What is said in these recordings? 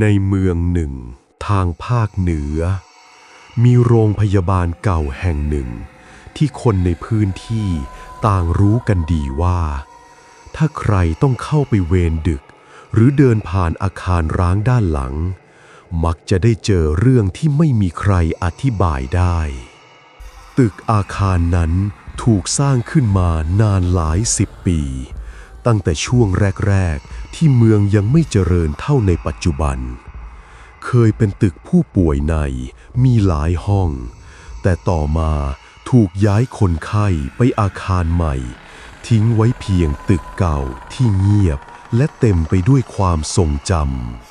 ในเมืองหนึ่ง ทางภาคเหนือ มีโรงพยาบาลเก่าแห่งหนึ่ง ที่คนในพื้นที่ต่างรู้กันดีว่า ถ้าใครต้องเข้าไปเวรดึก หรือเดินผ่านอาคารร้างด้านหลัง มักจะได้เจอเรื่องที่ไม่มีใครอธิบายได้ ตึกอาคารนั้นถูกสร้างขึ้นมานานหลายสิบปี ตั้งแต่ช่วงแรก ๆ ที่เมืองยังไม่เจริญเท่าในปัจจุบัน เคยเป็นตึกผู้ป่วยในมีหลายห้อง แต่ต่อมาถูกย้ายคนไข้ไปอาคารใหม่ ทิ้งไว้เพียงตึกเก่าที่เงียบและเต็มไปด้วยความทรงจ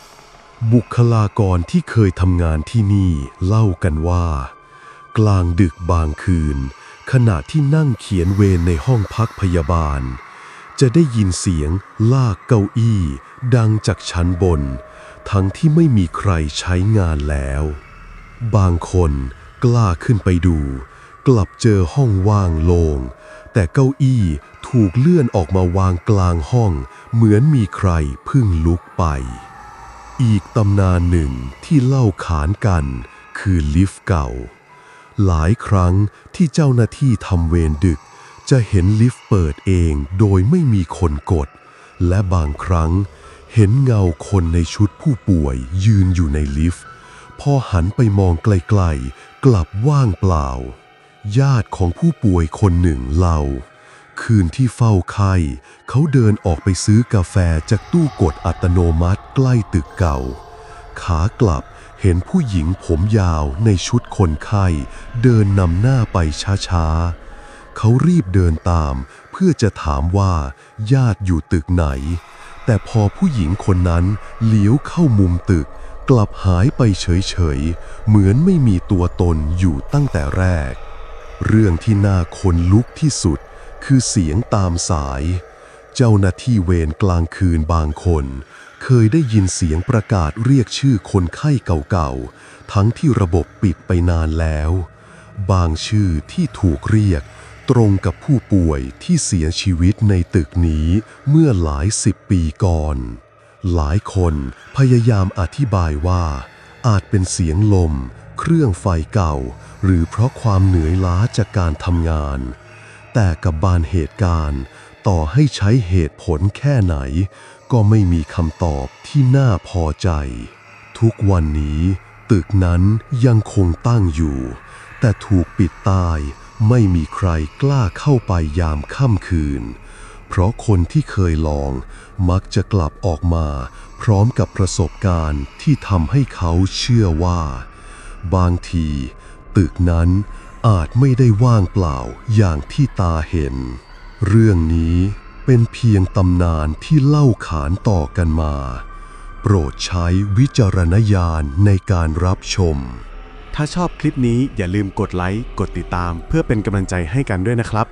ำบุคลากรที่เคยทำงานที่นี่เล่ากันว่า กลางดึกบางคืน ขณะที่นั่งเขียนเวรในห้องพักพยาบาล จะได้ยินเสียงลากเก้าอี้ ดังจากชั้นบน ทั้งที่ไม่มีใครใช้งานแล้ว บางคนกล้าขึ้นไปดู กลับเจอห้องว่างโลง่งแต่เก้าอี้ถูกเลื่อนออกมาวางกลางห้อง เหมือนมีใครเพิ่งลุกไป อีกตำนานหนึ่งที่เล่าขานกัน คือลิฟต์เก่า หลายครั้งที่เจ้าหน้าที่ทำเวรดึก จะเห็นลิฟต์เปิดเองโดยไม่มีคนกด และบางครั้งเห็นเงาคนในชุดผู้ป่วยยืนอยู่ในลิฟต์ พอหันไปมองไกลๆ กลับว่างเปล่า ญาติของผู้ป่วยคนหนึ่งเล่า คืนที่เฝ้าไข้ เขาเดินออกไปซื้อกาแฟจากตู้กดอัตโนมัติใกล้ตึกเก่า ขากลับเห็นผู้หญิงผมยาวในชุดคนไข้ เดินนำหน้าไปช้าๆ เขารีบเดินตาม เพื่อจะถามว่า ญาติอยู่ตึกไหน แต่พอผู้หญิงคนนั้นเลี้ยวเข้ามุมตึก กลับหายไปเฉยๆ เหมือนไม่มีตัวตนอยู่ตั้งแต่แรก เรื่องที่น่าขนลุกที่สุด คือเสียงตามสาย เจ้าหน้าที่เวรกลางคืนบางคน เคยได้ยินเสียงประกาศเรียกชื่อคนไข้เก่าๆ ทั้งที่ระบบปิดไปนานแล้ว บางชื่อที่ถูกเรียก ตรงกับผู้ป่วยที่เสียชีวิตในตึกนี้เมื่อหลายสิบปีก่อน หลายคนพยายามอธิบายว่า อาจเป็นเสียงลม เครื่องไฟเก่า หรือเพราะความเหนื่อยล้าจากการทำงาน แต่กับบานเหตุการณ์ต่อให้ใช้เหตุผลแค่ไหน ก็ไม่มีคำตอบที่น่าพอใจ ทุกวันนี้ ตึกนั้นยังคงตั้งอยู่ แต่ถูกปิดตาย ไม่มีใครกล้าเข้าไปยามค่ำคืน เพราะคนที่เคยลองมักจะกลับออกมา พร้อมกับประสบการณ์ที่ทำให้เขาเชื่อว่า บางที ตึกนั้นอาจไม่ได้ว่างเปล่าอย่างที่ตาเห็น เรื่องนี้เป็นเพียงตำนานที่เล่าขานต่อกันมา โปรดใช้วิจารณญาณในการรับชม ถ้าชอบคลิปนี้อย่าลืมกดไลค์ กดติดตาม เพื่อเป็นกำลังใจให้กันด้วยนะครับ